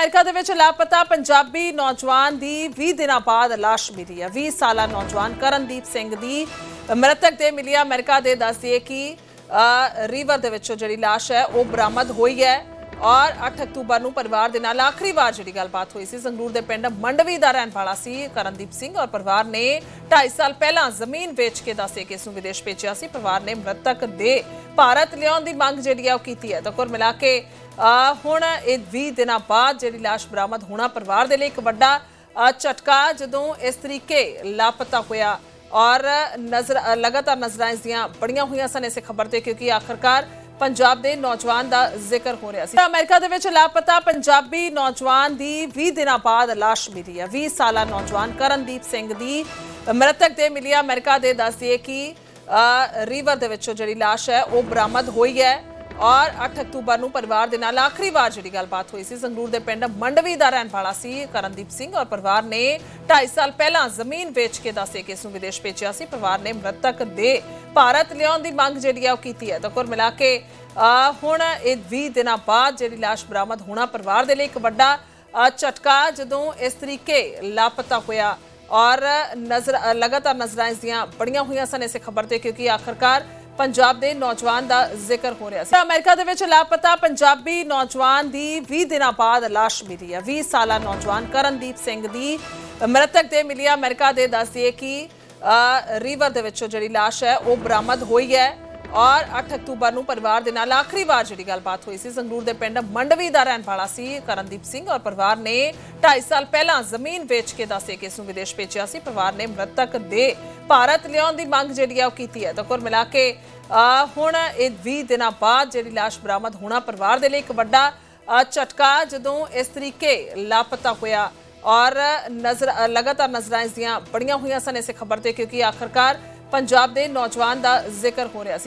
America ਦੇ ਵਿੱਚ ਲਾਪਤਾ ਪੰਜਾਬੀ ਨੌਜਵਾਨ ਦੀ 20 ਦਿਨਾਂ ਬਾਅਦ ਲਾਸ਼ ਮਿਲੀ ਹੈ। 20 ਸਾਲਾ ਨੌਜਵਾਨ ਕਰਨਦੀਪ ਸਿੰਘ ਦੀ ਮ੍ਰਿਤਕ ਦੇ ਮਿਲੀ ਅਮਰੀਕਾ ਦੇ ਦੱਸਦੀਏ ਕਿ ਅ, ਦੇ ਵਿੱਚੋਂ ਜਿਹੜੀ ਲਾਸ਼ ਹੈ ਉਹ ਬਰਾਮਦ ਹੋਈ ਹੈ ਔਰ 8 ਅਕਤੂਬਰ ਨੂੰ ਪਰਿਵਾਰ ਦੇ ਨਾਲ ਆਖਰੀ ਵਾਰ ਜਿਹੜੀ ਗੱਲਬਾਤ ਹੋਈ ਸੀ। ਸੰਗਰੂਰ ਦੇ ਪਿੰਡ ਮੰਡਵੀ ਦਾ ਰਹਿਣ ਵਾਲਾ ਸੀ ਕਰਨਦੀਪ ਸਿੰਘ ਔਰ ਪਰਿਵਾਰ ਨੇ 2.5 ਸਾਲ ਪਹਿਲਾਂ ਜ਼ਮੀਨ ਵੇਚ ਕੇ ਦੱਸੇ ਕਿ ਇਸ ਨੂੰ ਵਿਦੇਸ਼ ਭੇਜਿਆ ਸੀ। ਪਰਿਵਾਰ ਨੇ ਮ੍ਰਿਤਕ ਦੇ ਭਾਰਤ ਲਿਆਉਣ ਦੀ ਮੰਗ ਜਿਹੜੀ ਹੈ ਉਹ ਕੀਤੀ ਹੈ। ਤਾਂ ਕੁੱਲ ਮਿਲਾ ਕੇ ਹੁਣ ਇਹ 20 ਦਿਨਾਂ ਬਾਅਦ ਜਿਹੜੀ ਲਾਸ਼ ਬਰਾਮਦ ਹੋਣਾ ਪਰਿਵਾਰ ਦੇ ਲਈ ਇੱਕ ਵੱਡਾ ਝਟਕਾ ਜਦੋਂ ਇਸ ਤਰੀਕੇ ਲਾਪਤਾ ਹੋਇਆ ਔਰ ਨਜ਼ਰ ਲਗਾਤਾਰ ਨਜ਼ਰਾਂ ਇਸ ਦੀਆਂ ਬੜੀਆਂ ਹੋਈਆਂ ਸਨ ਇਸੇ ਖਬਰ ਤੇ ਕਿਉਂਕਿ ਆਖਰਕਾਰ ਪੰਜਾਬ ਦੇ ਨੌਜਵਾਨ ਦਾ ਜ਼ਿਕਰ ਹੋ ਰਿਹਾ ਸੀ। ਅਮਰੀਕਾ ਦੇ ਵਿੱਚ ਲਾਪਤਾ ਪੰਜਾਬੀ ਨੌਜਵਾਨ ਦੀ 20 ਦਿਨਾਂ ਬਾਅਦ ਲਾਸ਼ ਮਿਲੀ ਹੈ। 20 ਸਾਲਾ ਨੌਜਵਾਨ ਕਰਨਦੀਪ ਸਿੰਘ ਦੀ ਮ੍ਰਿਤਕ ਦੇ ਮਿਲੀ ਹੈ। ਅਮਰੀਕਾ ਦੇ ਦੱਸਦੀਏ ਕਿ ਅ, ਰੀਵਰ ਦੇ ਵਿੱਚੋਂ ਜਿਹੜੀ ਲਾਸ਼ ਹੈ ਉਹ ਬਰਾਮਦ ਹੋਈ ਹੈ। ਔਰ 8 ਅਕਤੂਬਰ ਨੂੰ ਪਰਿਵਾਰ ਦੇ ਨਾਲ ਆਖਰੀ ਵਾਰ ਜਿਹੜੀ ਗੱਲਬਾਤ ਹੋਈ ਸੀ ਸੰਗਰੂਰ ਦੇ ਪਿੰਡ ਮੰਡਵੀ ਦਾ ਰਹਿਣ ਵਾਲਾ ਸੀ ਕਰਨਦੀਪ ਸਿੰਘ ਔਰ ਪਰਿਵਾਰ ਨੇ 2.5 ਸਾਲ ਪਹਿਲਾਂ ਜ਼ਮੀਨ ਵੇਚ ਕੇ ਦੱਸੇ ਕਿ ਇਸ ਨੂੰ ਵਿਦੇਸ਼ ਭੇਜਿਆ ਸੀ। ਪਰਿਵਾਰ ਨੇ ਮ੍ਰਿਤਕ ਦੇ ਭਾਰਤ ਲਿਆਉਣ ਦੀ ਮੰਗ ਜਿਹੜੀ ਆ ਉਹ ਕੀਤੀ ਹੈ। ਤਾਂ ਕੁੱਲ ਮਿਲਾ ਕੇ ਅ, ਹੁਣ ਇਹ 20 ਦਿਨਾਂ ਬਾਅਦ ਜਿਹੜੀ ਲਾਸ਼ ਬਰਾਮਦ ਹੋਣਾ ਪਰਿਵਾਰ ਦੇ ਲਈ ਇੱਕ ਵੱਡਾ ਝਟਕਾ ਜਦੋਂ ਇਸ ਤਰੀਕੇ ਲਾਪਤਾ ਹੋਇਆ ਔਰ ਨਜ਼ਰ ਲਗਾਤਾਰ ਨਜ਼ਰਾਂ ਇਸ ਦੀਆਂ ਬੜੀਆਂ ਹੋਈਆਂ ਸਨ ਇਸੇ ਖਬਰ ਤੇ ਕਿਉਂਕਿ ਆਖਰਕਾਰ ਪੰਜਾਬ ਦੇ ਨੌਜਵਾਨ ਦਾ ਜ਼ਿਕਰ ਹੋ ਰਿਹਾ ਸੀ। ਅਮਰੀਕਾ ਦੇ ਵਿੱਚ ਲਾਪਤਾ ਪੰਜਾਬੀ ਨੌਜਵਾਨ ਦੀ 20 ਦਿਨਾਂ ਬਾਅਦ ਲਾਸ਼ ਮਿਲੀ ਹੈ। 20 ਸਾਲਾ ਨੌਜਵਾਨ ਕਰਨਦੀਪ ਸਿੰਘ ਦੀ ਮ੍ਰਿਤਕ ਦੇ ਮਿਲੀ ਹੈ। ਅਮਰੀਕਾ ਦੇ ਦੱਸਦੀਏ ਕਿ ਅ, ਰੀਵਰ ਦੇ ਵਿੱਚੋਂ ਜਿਹੜੀ ਲਾਸ਼ ਹੈ ਉਹ ਬਰਾਮਦ ਹੋਈ ਹੈ। ਔਰ 8 ਅਕਤੂਬਰ ਨੂੰ ਪਰਿਵਾਰ ਦੇ ਨਾਲ ਆਖਰੀ ਵਾਰ ਜਿਹੜੀ ਗੱਲਬਾਤ ਹੋਈ ਸੀ ਸੰਗਰੂਰ ਦੇ ਪਿੰਡ ਮੰਡਵੀ ਦਾ ਰਹਿਣ ਵਾਲਾ ਸੀ ਕਰਨਦੀਪ ਸਿੰਘ ਔਰ ਪਰਿਵਾਰ ਨੇ 2.5 ਸਾਲ ਪਹਿਲਾਂ ਜ਼ਮੀਨ ਵੇਚ ਕੇ ਦੱਸੇ ਕਿ ਇਸ ਨੂੰ ਵਿਦੇਸ਼ ਭੇਜਿਆ ਸੀ। ਪਰਿਵਾਰ ਨੇ ਮ੍ਰਿਤਕ ਦੇ ਭਾਰਤ ਲਿਆਉਣ ਦੀ ਮੰਗ ਜਿਹੜੀ ਹੈ ਉਹ ਕੀਤੀ ਹੈ। ਤਾਂ ਕੁੱਲ ਮਿਲਾ ਕੇ ਅ, ਹੁਣ ਇਹ 20 ਦਿਨਾਂ ਬਾਅਦ ਜਿਹੜੀ ਲਾਸ਼ ਬਰਾਮਦ ਹੋਣਾ ਪਰਿਵਾਰ ਦੇ ਲਈ ਇੱਕ ਵੱਡਾ ਝਟਕਾ ਜਦੋਂ ਇਸ ਤਰੀਕੇ ਲਾਪਤਾ ਹੋਇਆ ਔਰ ਨਜ਼ਰ ਲਗਾਤਾਰ ਨਜ਼ਰਾਂ ਇਸ ਦੀਆਂ ਬੜੀਆਂ ਹੋਈਆਂ ਸਨ। ਇਸੇ ਖਬਰ ਤੇ ਕਿਉਂਕਿ ਆਖਰਕਾਰ ਪੰਜਾਬ ਦੇ ਨੌਜਵਾਨ ਦਾ ਜ਼ਿਕਰ ਹੋ ਰਿਹਾ ਸੀ।